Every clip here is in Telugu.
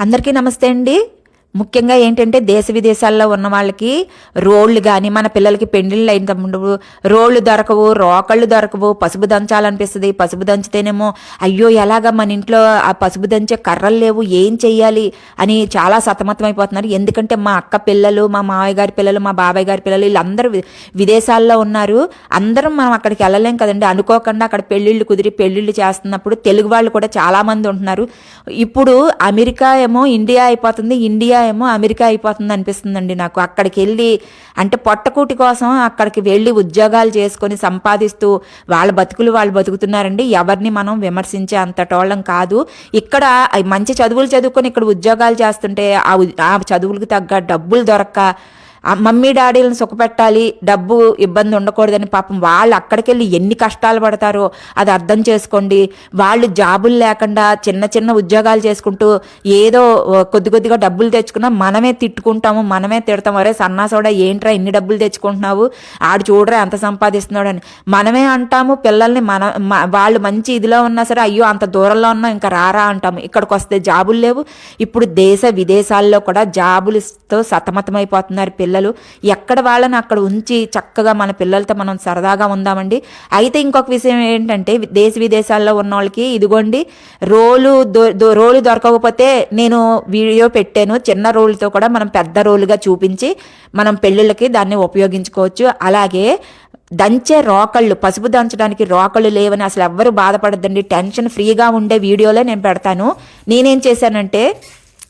అందరికీ నమస్తే అండి. ముఖ్యంగా ఏంటంటే దేశ విదేశాల్లో ఉన్న వాళ్ళకి రోళ్ళు కానీ మన పిల్లలకి పెండిళ్ళు అయినప్పుడు రోళ్ళు దొరకవు రోకళ్ళు దొరకవు పసుపు దంచాలనిపిస్తుంది పసుపు దంచితేనేమో అయ్యో ఎలాగ మన ఇంట్లో ఆ పసుపు దంచే కర్రలు లేవు ఏం చెయ్యాలి అని చాలా సతమతం అయిపోతున్నారు ఎందుకంటే మా అక్క పిల్లలు మా మావయ్య గారి పిల్లలు మా బాబాయ్ గారి పిల్లలు వీళ్ళందరూ వి- విదేశాల్లో ఉన్నారు. అందరం మనం అక్కడికి వెళ్ళలేం కదండి. అనుకోకుండా అక్కడ పెళ్ళిళ్ళు కుదిరి పెళ్ళిళ్ళు చేస్తున్నప్పుడు తెలుగు వాళ్ళు కూడా చాలామంది ఉంటున్నారు. ఇప్పుడు అమెరికా ఏమో ఇండియా అయిపోతుంది. ఇండియా ఏమో అమెరికా అయిపోతుంది అనిపిస్తుందండి నాకు. అక్కడికి వెళ్ళి అంటే పొట్టకూటి కోసం అక్కడికి వెళ్ళి ఉద్యోగాలు చేసుకొని సంపాదిస్తూ వాళ్ళ బతుకులు వాళ్ళు బతుకుతున్నారండి. ఎవరిని మనం విమర్శించే అంతటోళ్ళం కాదు. ఇక్కడ మంచి చదువులు చదువుకొని ఇక్కడ ఉద్యోగాలు చేస్తుంటే ఆ ఆ చదువులకు తగ్గ డబ్బులు దొరక్క మమ్మీ డాడీలను సుఖపెట్టాలి డబ్బు ఇబ్బంది ఉండకూడదని పాపం వాళ్ళు అక్కడికి వెళ్ళి ఎన్ని కష్టాలు పడతారో అది అర్థం చేసుకోండి. వాళ్ళు జాబులు లేకుండా చిన్న చిన్న ఉద్యోగాలు చేసుకుంటూ ఏదో కొద్ది కొద్దిగా డబ్బులు తెచ్చుకున్నా మనమే తిట్టుకుంటాము మనమే తిడతాం అరే సన్నాసోడా ఏంట్రా ఇన్ని డబ్బులు తెచ్చుకుంటున్నావు? ఆడు చూడరా ఎంత సంపాదిస్తున్నాడు అని. మనమే అంటాము పిల్లల్ని మన వాళ్ళు మంచి ఇదిలో ఉన్నా సరే అయ్యో అంత దూరంలో ఉన్నా ఇంకా రారా అంటాము. ఇక్కడికి వస్తే జాబులు లేవు. ఇప్పుడు దేశ విదేశాల్లో కూడా జాబులతో సతమతమైపోతున్నారు పిల్లలు. పిల్లలు ఎక్కడ వాళ్ళని అక్కడ ఉంచి చక్కగా మన పిల్లలతో మనం సరదాగా ఉందామండి. అయితే ఇంకొక విషయం ఏంటంటే దేశ విదేశాల్లో ఉన్న వాళ్ళకి ఇదిగోండి రోలు దొ- రోలు దొరకకపోతే నేను వీడియో పెట్టాను. చిన్న రోలుతో కూడా మనం పెద్ద రోలుగా చూపించి మనం పెళ్ళిళ్ళకి దాన్ని ఉపయోగించుకోవచ్చు. అలాగే దంచే రోకళ్ళు పసుపు దంచడానికి రోకళ్ళు లేవని అసలు ఎవ్వరు బాధపడద్దండి. టెన్షన్ ఫ్రీగా ఉండే వీడియోలే నేను పెడతాను. నేనేం చేశానంటే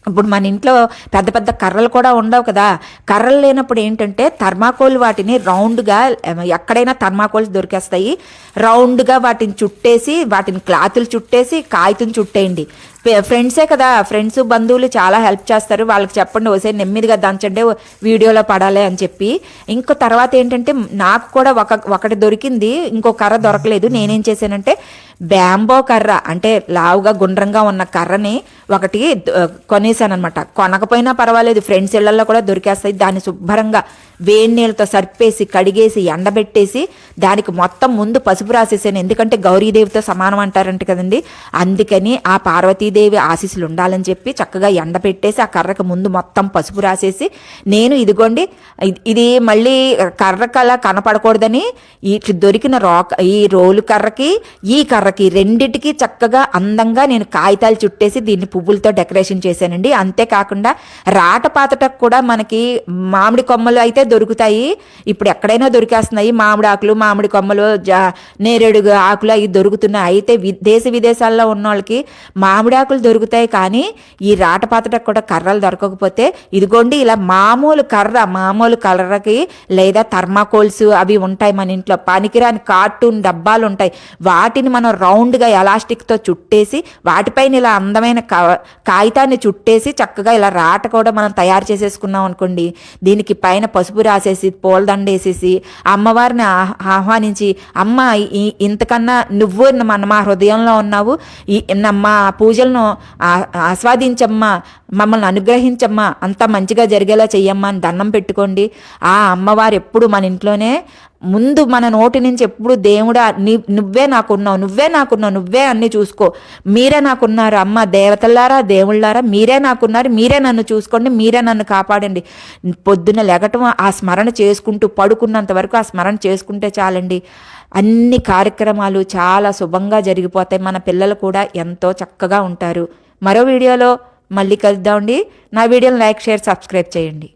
ఇప్పుడు మన ఇంట్లో పెద్ద పెద్ద కర్రలు కూడా ఉండవు కదా. కర్రలు లేనప్పుడు ఏంటంటే థర్మాకోల్ వాటిని రౌండ్గా ఎక్కడైనా థర్మాకోల్స్ దొరికేస్తాయి. రౌండ్గా వాటిని చుట్టేసి వాటిని క్లాతులు చుట్టేసి కాగితం చుట్టేయండి. ఫ్రెండ్సే కదా. ఫ్రెండ్స్ బంధువులు చాలా హెల్ప్ చేస్తారు. వాళ్ళకి చెప్పండి ఓసే నెమ్మదిగా దంచండి వీడియోలో పడాలి అని చెప్పి. ఇంకో తర్వాత ఏంటంటే నాకు కూడా ఒక ఒకటి దొరికింది. ఇంకో కర్ర దొరకలేదు. నేనేం చేశానంటే బ్యాంబో కర్ర అంటే లావుగా గుండ్రంగా ఉన్న కర్రని ఒకటి కొనేసాను అనమాట కొనకపోయినా పర్వాలేదు ఫ్రెండ్స్ ఇళ్ళలో కూడా దొరికేస్తాయి. దాన్ని శుభ్రంగా వేడి నీళ్ళతో సర్పేసి కడిగేసి ఎండబెట్టేసి దానికి మొత్తం ముందు పసుపు రాసేసాను. ఎందుకంటే గౌరీదేవితో సమానం అంటారంట కదండి. అందుకని ఆ పార్వతీదేవి ఆశీస్సులు ఉండాలని చెప్పి చక్కగా ఎండబెట్టేసి ఆ కర్రకు ముందు మొత్తం పసుపు రాసేసి నేను ఇదిగోండి ఇది- మళ్ళీ కర్రకు అలా కనపడకూడదని ఇట్లు దొరికిన రోక ఈ రోలు కర్రకి ఈ కర్ర కర్రకి రెండిటికి చక్కగా అందంగా నేను కాగితాలు చుట్టేసి దీన్ని పువ్వులతో డెకరేషన్ చేశానండి. అంతేకాకుండా రాట పాతటకు కూడా మనకి మామిడి కొమ్మలు అయితే దొరుకుతాయి. ఇప్పుడు ఎక్కడైనా దొరికేస్తున్నాయి. మామిడి ఆకులు మామిడి కొమ్మలు జా నేరేడు ఆకులు అవి దొరుకుతున్నాయి. అయితే దేశ విదేశాల్లో ఉన్న వాళ్ళకి మామిడి ఆకులు దొరుకుతాయి కానీ ఈ రాట పాతటకు కూడా కర్రలు దొరకకపోతే ఇదిగోండి ఇలా మామూలు కర్ర మామూలు కర్రకి లేదా థర్మాకోల్స్ అవి ఉంటాయి మన ఇంట్లో. పనికిరాని కార్టూన్ డబ్బాలు ఉంటాయి. వాటిని మనం రౌండ్గా ఎలాస్టిక్తో చుట్టేసి వాటిపైన ఇలా అందమైన కా- కాగితాన్ని చుట్టేసి చక్కగా ఇలా రాట కూడా మనం తయారు చేసేసుకున్నాం అనుకోండి. దీనికి పైన పసుపు రాసేసి పూలదండ వేసేసి అమ్మవారిని ఆహ్- ఆహ్వానించి అమ్మ ఈ- ఇంతకన్నా నువ్వు మన మా హృదయంలో ఉన్నావు. ఈ మా పూజలను ఆస్వాదించమ్మా. మమ్మల్ని అనుగ్రహించమ్మా. అంతా మంచిగా జరిగేలా చెయ్యమ్మా అని దండం పెట్టుకోండి. ఆ అమ్మవారు ఎప్పుడు మన ఇంట్లోనే ముందు మన నోటి నుంచి ఎప్పుడు దేవుడా నీ నువ్వే నాకున్నావు నువ్వే నాకున్నావు నువ్వే అన్ని చూసుకో. మీరే నాకున్నారు అమ్మ దేవతలారా దేవుళ్ళారా మీరే నాకున్నారు మీరే నన్ను చూసుకోండి మీరే నన్ను కాపాడండి. పొద్దున్న లెగటం ఆ స్మరణ చేసుకుంటూ పడుకున్నంత వరకు ఆ స్మరణ చేసుకుంటే చాలండి. అన్ని కార్యక్రమాలు చాలా శుభంగా జరిగిపోతాయి. మన పిల్లలు కూడా ఎంతో చక్కగా ఉంటారు. మరో వీడియోలో మళ్ళీ కలుద్దామండి. నా వీడియోని లైక్ షేర్ సబ్స్క్రైబ్ చేయండి.